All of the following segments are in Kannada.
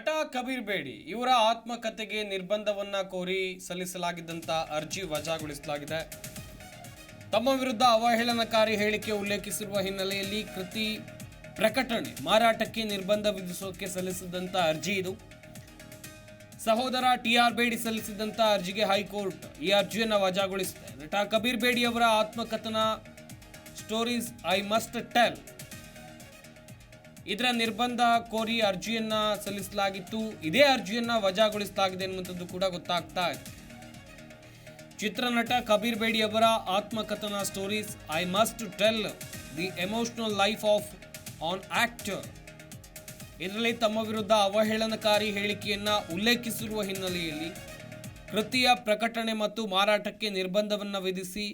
ನಟ ಕಬೀರ್ ಬೇಡಿ, ಇವರ ಆತ್ಮಕತೆಗೆ ನಿರ್ಬಂಧವನ್ನ ಕೋರಿ ಸಲ್ಲಿಸಲಾಗಿದ್ದಂತ ಅರ್ಜಿ ವಜಾಗೊಳಿಸಲಾಗಿದೆ. ತಮ್ಮ ವಿರುದ್ಧ ಅವಹೇಳನಕಾರಿ ಹೇಳಿಕೆ ಉಲ್ಲೇಖಿಸಿರುವ ಹಿನ್ನೆಲೆಯಲ್ಲಿ ಕೃತಿ ಪ್ರಕಟಣೆ, ಮಾರಾಟಕ್ಕೆ ನಿರ್ಬಂಧ ವಿಧಿಸೋಕೆ ಸಲ್ಲಿಸಿದಂತ ಅರ್ಜಿ ಇದು. ಸಹೋದರ ಟಿ ಆರ್ ಬೇಡಿ ಸಲ್ಲಿಸಿದಂತ ಅರ್ಜಿಗೆ ಹೈಕೋರ್ಟ್ ಈ ಅರ್ಜಿಯನ್ನು ವಜಾಗೊಳಿಸಿದೆ. ನಟ ಕಬೀರ್ ಬೇಡಿ ಅವರ ಆತ್ಮಕಥನ ಸ್ಟೋರೀಸ್ ಐ ಮಸ್ಟ್ ಟೆಲ್ ಇದರ ನಿರ್ಬಂಧ ಕೋರಿ ಅರ್ಜಿಯನ್ನ ಸಲ್ಲಿಸಲಾಗಿತ್ತು. ಇದೇ ಅರ್ಜಿಯನ್ನ ವಜಾಗೊಳಿಸಲಾಗಿದೆ ಎನ್ನುವಂಥದ್ದು ಕೂಡ ಗೊತ್ತಾಗ್ತಾ ಇದೆ. ಚಿತ್ರನಟ ಕಬೀರ್ ಬೇಡಿ ಅವರ ಆತ್ಮಕಥನ stories I must tell the emotional life of an actor ಇದರಲ್ಲಿ ತಮ್ಮ ವಿರುದ್ಧ ಅವಹೇಳನಕಾರಿ ಹೇಳಿಕೆಯನ್ನು ಉಲ್ಲೇಖಿಸಿರುವ ಹಿನ್ನೆಲೆಯಲ್ಲಿ ಕೃತಿಯ ಪ್ರಕಟಣೆ ಮತ್ತು ಮಾರಾಟಕ್ಕೆ ನಿರ್ಬಂಧವನ್ನು ವಿಧಿಸಿ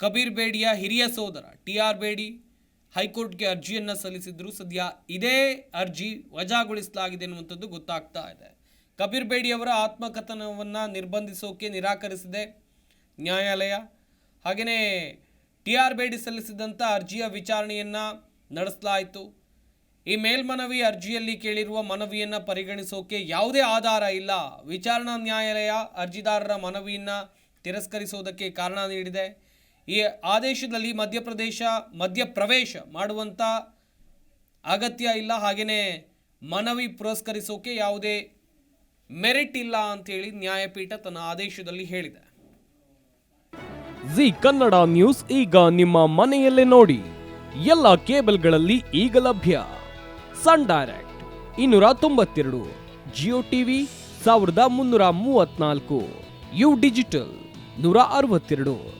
ಕಬೀರ್ ಬೇಡಿಯ ಹಿರಿಯ ಸೋದರ ಟಿ ಆರ್ ಬೇಡಿ ಹೈಕೋರ್ಟ್ಗೆ ಅರ್ಜಿಯನ್ನು ಸಲ್ಲಿಸಿದ್ರು ಸದ್ಯ ಇದೇ ಅರ್ಜಿ ವಜಾಗೊಳಿಸಲಾಗಿದೆ ಅನ್ನುವಂಥದ್ದು ಗೊತ್ತಾಗ್ತಾ ಇದೆ. ಕಬೀರ್ ಬೇಡಿ ಅವರ ಆತ್ಮಕಥನವನ್ನು ನಿರ್ಬಂಧಿಸೋಕೆ ನಿರಾಕರಿಸಿದೆ ನ್ಯಾಯಾಲಯ. ಹಾಗೆಯೇ ಟಿ ಆರ್ ಬೇಡಿ ಸಲ್ಲಿಸಿದಂಥ ಅರ್ಜಿಯ ವಿಚಾರಣೆಯನ್ನು ನಡೆಸಲಾಯಿತು. ಈ ಮೇಲ್ಮನವಿ ಅರ್ಜಿಯಲ್ಲಿ ಕೇಳಿರುವ ಮನವಿಯನ್ನು ಪರಿಗಣಿಸೋಕೆ ಯಾವುದೇ ಆಧಾರ ಇಲ್ಲ. ವಿಚಾರಣಾ ನ್ಯಾಯಾಲಯ ಅರ್ಜಿದಾರರ ಮನವಿಯನ್ನು ತಿರಸ್ಕರಿಸೋದಕ್ಕೆ ಕಾರಣ ನೀಡಿದೆ. ಈ ಆದೇಶದಲ್ಲಿ ಮಧ್ಯಪ್ರದೇಶ, ಮಧ್ಯಪ್ರವೇಶ ಮಾಡುವಂಥ ಅಗತ್ಯ ಇಲ್ಲ. ಹಾಗೆಯೇ ಮನವಿ ಪುರಸ್ಕರಿಸೋಕೆ ಯಾವುದೇ ಮೆರಿಟ್ ಇಲ್ಲ ಅಂತೇಳಿ ನ್ಯಾಯಪೀಠ ತನ್ನ ಆದೇಶದಲ್ಲಿ ಹೇಳಿದೆ. ಜಿ ಕನ್ನಡ ನ್ಯೂಸ್ ಈಗ ನಿಮ್ಮ ಮನೆಯಲ್ಲೇ ನೋಡಿ. ಎಲ್ಲ ಕೇಬಲ್ಗಳಲ್ಲಿ ಈಗ ಲಭ್ಯ. ಸನ್ ಡೈರೆಕ್ಟ್ ಇನ್ನೂರ ತೊಂಬತ್ತೆರಡು, ಜಿಯೋ ಟಿವಿ ಸಾವಿರದ ಮುನ್ನೂರ ಮೂವತ್ನಾಲ್ಕು ಯು ಡಿಜಿಟಲ್ ನೂರ ಅರವತ್ತೆರಡು.